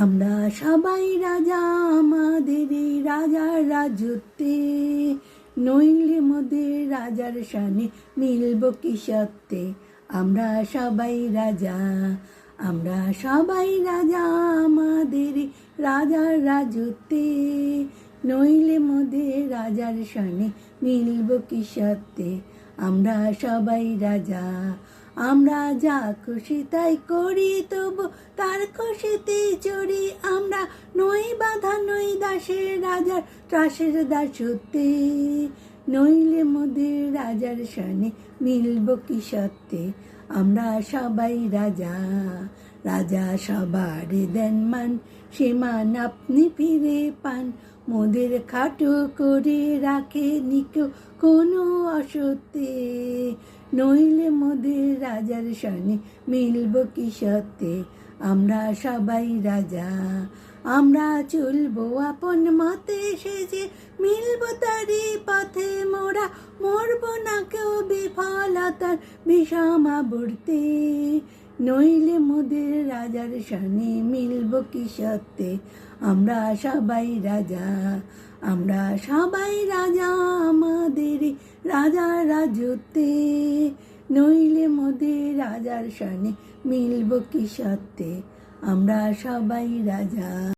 আমরা সবাই রাজা, আমাদের রাজার রাজত্বে। নইলে মোদের রাজার সানে মিলব কি সত্যে আমরা সবাই রাজা, আমরা সবাই রাজা, আমাদের রাজার রাজত্বে। নইলে মোদের রাজার সানে মিলব কি সত্যে আমরা সবাই রাজা আমরা যা খুশি তাই করি, তবু তার খুশিতে চড়ি। আমরা নই বাধা, নই দাসের রাজার ত্রাসের দাসত্বে। নইলে মোদের রাজার সানে মিলব কি সত্যে? আমরা সবাই রাজা রাজা সবার দেন মান। সে মান আপনি ফিরে পান, মোদের খাটো করে রাখে নিকো কোনো অসত্যে। নইলে মোদের রাজার সনে মিলব কি সত্যে? আমরা সবাই রাজা, আমরা চলবো আপন মতে। সেজে মিলব তারি পথে মোরা, মরব না কেউ বিফলতার বিষমাবর্তে নইলে মোদের রাজার সানে মিলব কি সত্যে? আমরা সবাই রাজা, আমরা সবাই রাজা, আমাদের রাজা রাজত্বে। নইলে মোদের রাজার সানে মিলব কি সত্যে? আমরা সবাই রাজা।